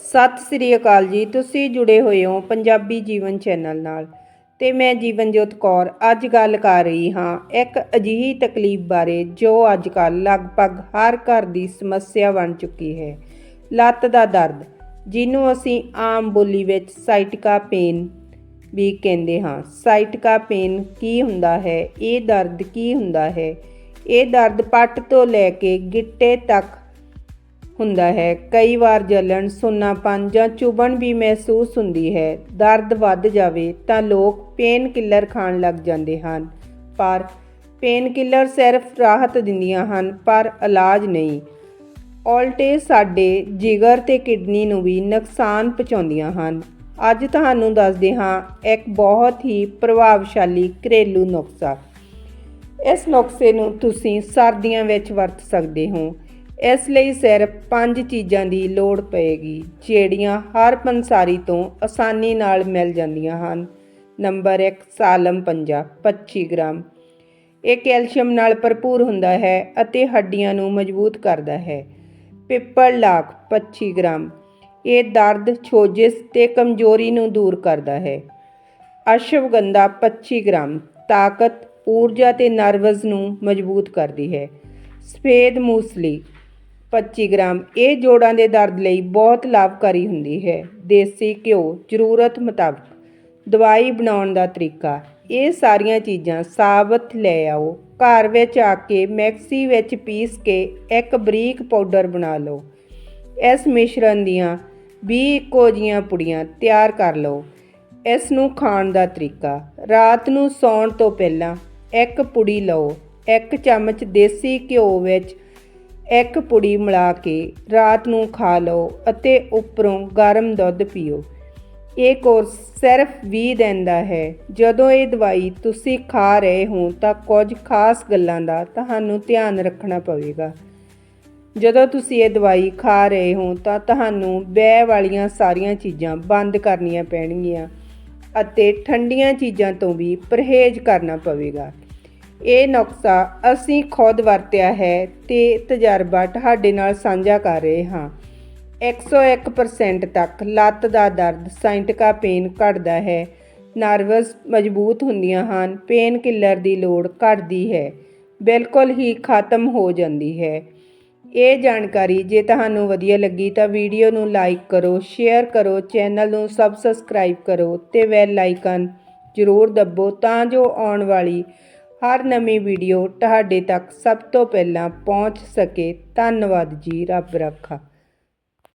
ਸਤਿ ਸ੍ਰੀ ਅਕਾਲ ਜੀ, ਤੁਸੀਂ ਜੁੜੇ ਹੋਏ ਹੋ ਪੰਜਾਬੀ ਜੀਵਨ ਚੈਨਲ ਨਾਲ ਤੇ ਮੈਂ ਜੀਵਨਜੋਤ ਕੌਰ ਅੱਜ ਗੱਲ ਕਰ ਰਹੀ ਹਾਂ ਇੱਕ ਅਜਿਹੀ ਤਕਲੀਫ ਬਾਰੇ ਜੋ ਅੱਜ ਕੱਲ੍ਹ ਲਗਭਗ ਹਰ ਘਰ ਦੀ ਸਮੱਸਿਆ ਬਣ ਚੁੱਕੀ ਹੈ, ਲੱਤ ਦਾ ਦਰਦ, ਜਿਹਨੂੰ ਅਸੀਂ ਆਮ ਬੋਲੀ ਵਿੱਚ ਸਾਈਟਿਕਾ ਪੇਨ ਵੀ ਕਹਿੰਦੇ ਹਾਂ। ਸਾਈਟਿਕਾ ਪੇਨ ਕੀ ਹੁੰਦਾ ਹੈ? ਇਹ ਦਰਦ ਕੀ ਹੁੰਦਾ ਹੈ? ਇਹ ਦਰਦ ਪੱਟ ਤੋਂ ਲੈ ਕੇ ਗਿੱਟੇ ਤੱਕ ਹੁੰਦਾ ਹੈ। ਕਈ ਵਾਰ ਜਲਣ ਸੁੰਨਾਪਨ ਜਾਂ ਚੁਭਣ ਵੀ ਮਹਿਸੂਸ ਹੁੰਦੀ ਹੈ। ਦਰਦ ਵੱਧ ਜਾਵੇ ਤਾਂ ਲੋਕ ਪੇਨ ਕਿਲਰ ਖਾਣ ਲੱਗ ਜਾਂਦੇ ਹਨ। ਪਰ ਪੇਨ ਕਿਲਰ ਸਿਰਫ ਰਾਹਤ ਦਿੰਦੀਆਂ ਹਨ, ਪਰ ਇਲਾਜ ਨਹੀਂ। ਉਲਟੇ ਸਾਡੇ ਜਿਗਰ ਤੇ ਕਿਡਨੀ ਨੂੰ ਵੀ ਨੁਕਸਾਨ ਪਹੁੰਚਾਉਂਦੀਆਂ ਹਨ। ਅੱਜ ਤੁਹਾਨੂੰ ਦੱਸਦੇ ਹਾਂ, ਇੱਕ ਬਹੁਤ ਹੀ ਪ੍ਰਭਾਵਸ਼ਾਲੀ ਘਰੇਲੂ ਨੁਸਖਾ। ਇਸ ਨੁਸਖੇ ਨੂੰ ਤੁਸੀਂ ਸਰਦੀਆਂ ਵਿੱਚ ਵਰਤ ਸਕਦੇ ਹੋ। ਇਸ ਲਈ ਸਿਰਫ ਪੰਜ ਚੀਜ਼ਾਂ ਦੀ ਲੋੜ ਪਏਗੀ, ਜਿਹੜੀਆਂ ਹਰ ਪੰਸਾਰੀ ਤੋਂ ਆਸਾਨੀ ਨਾਲ ਮਿਲ ਜਾਂਦੀਆਂ ਹਨ। ਨੰਬਰ 1 ਸਾਲਮ ਪੰਜਾ 25 ਗ੍ਰਾਮ। ਇਹ ਕੈਲਸ਼ੀਅਮ ਨਾਲ ਭਰਪੂਰ ਹੁੰਦਾ ਹੈ ਅਤੇ ਹੱਡੀਆਂ ਨੂੰ ਮਜ਼ਬੂਤ ਕਰਦਾ ਹੈ। ਪਿੱਪਲ ਲਾਖ 25 ਗ੍ਰਾਮ। ਇਹ ਦਰਦ ਸੋਜਿਸ ਤੇ ਕਮਜ਼ੋਰੀ ਨੂੰ ਦੂਰ ਕਰਦਾ ਹੈ। ਅਸ਼ਵਗੰਧਾ 25 ਗ੍ਰਾਮ। ਤਾਕਤ, ਊਰਜਾ ਤੇ ਨਰਵਸ ਨੂੰ ਮਜ਼ਬੂਤ ਕਰਦੀ ਹੈ। ਸਫੇਦ ਮੂਸਲੀ। 25 ਗ੍ਰਾਮ। ਇਹ ਜੋੜਾਂ ਦੇ ਦਰਦ ਲਈ ਬਹੁਤ ਲਾਭਕਾਰੀ ਹੁੰਦੀ ਹੈ। ਦੇਸੀ ਘਿਓ ਜ਼ਰੂਰਤ ਮੁਤਾਬਕ ਦਵਾਈ ਬਣਾਉਣ ਦਾ ਤਰੀਕਾ। ਇਹ ਸਾਰੀਆਂ ਚੀਜ਼ਾਂ ਸਾਬਤ ਲੈ ਆਓ। ਘਰ ਵਿੱਚ ਆ ਕੇ ਮਿਕਸੀ ਵਿੱਚ ਪੀਸ ਕੇ ਇੱਕ ਬਰੀਕ ਪਾਊਡਰ ਬਣਾ ਲਓ। ਇਸ ਮਿਸ਼ਰਣ ਦੀਆਂ 20 ਇੱਕੋ ਜੀਆਂ ਪੁੜੀਆਂ ਤਿਆਰ ਕਰ ਲਓ। ਇਸ ਨੂੰ ਖਾਣ ਦਾ ਤਰੀਕਾ। ਰਾਤ ਨੂੰ ਸੌਣ ਤੋਂ ਪਹਿਲਾਂ ਇੱਕ ਪੁੜੀ ਲਓ। ਇੱਕ ਚਮਚ ਦੇਸੀ ਘਿਓ ਵਿੱਚ ਇੱਕ ਪੁੜੀ ਮਿਲਾ ਕੇ ਰਾਤ ਨੂੰ ਖਾ ਲਓ ਅਤੇ ਉੱਪਰੋਂ ਗਰਮ ਦੁੱਧ ਪੀਓ। ਇਹ ਕੋਰਸ ਸਿਰਫ 20 ਦਿਨ ਦਾ ਹੈ। ਜਦੋਂ ਇਹ ਦਵਾਈ ਤੁਸੀਂ ਖਾ ਰਹੇ ਹੋ ਤਾਂ ਕੁਝ ਖਾਸ ਗੱਲਾਂ ਦਾ ਤੁਹਾਨੂੰ ਧਿਆਨ ਰੱਖਣਾ ਪਵੇਗਾ। ਜਦੋਂ ਤੁਸੀਂ ਇਹ ਦਵਾਈ ਖਾ ਰਹੇ ਹੋ ਤਾਂ ਤੁਹਾਨੂੰ ਬਹਿ ਵਾਲੀਆਂ ਸਾਰੀਆਂ ਚੀਜ਼ਾਂ ਬੰਦ ਕਰਨੀਆਂ ਪੈਣਗੀਆਂ ਅਤੇ ਠੰਡੀਆਂ ਚੀਜ਼ਾਂ ਤੋਂ ਵੀ ਪਰਹੇਜ਼ ਕਰਨਾ ਪਵੇਗਾ। ਇਹ ਨੁਕਸਾ ਅਸੀਂ ਖੁਦ ਵਰਤਿਆ ਹੈ ਤੇ ਤਜਰਬਾ ਤੁਹਾਡੇ ਨਾਲ ਸਾਂਝਾ ਕਰ ਰਹੇ ਹਾਂ। 101% ਤੱਕ ਲੱਤ ਦਾ ਦਰਦ ਸਾਇੰਟਿਕਾ ਪੇਨ ਘਟਦਾ ਹੈ। ਨਰਵਸ ਮਜ਼ਬੂਤ ਹੁੰਦੀਆਂ ਹਨ, ਪੇਨ ਕਿਲਰ ਦੀ ਲੋੜ ਘਟਦੀ ਹੈ, ਬਿਲਕੁਲ ਹੀ ਖਤਮ ਹੋ ਜਾਂਦੀ ਹੈ। ਇਹ ਜਾਣਕਾਰੀ ਜੇ ਤੁਹਾਨੂੰ ਵਧੀਆ ਲੱਗੀ ਤਾਂ ਵੀਡੀਓ ਨੂੰ ਲਾਈਕ ਕਰੋ, ਸ਼ੇਅਰ ਕਰੋ, ਚੈਨਲ ਨੂੰ ਸਬਸਕ੍ਰਾਈਬ ਕਰੋ ਤੇ ਬੈਲ ਆਈਕਨ ਜ਼ਰੂਰ ਦੱਬੋ ਤਾਂ ਜੋ ਆਉਣ ਵਾਲੀ ਹਰ ਨਵੀਂ ਵੀਡੀਓ ਤੁਹਾਡੇ ਤੱਕ ਸਭ ਤੋਂ ਪਹਿਲਾਂ ਪਹੁੰਚ ਸਕੇ। ਧੰਨਵਾਦ ਜੀ ਰੱਬ ਰੱਖਾ।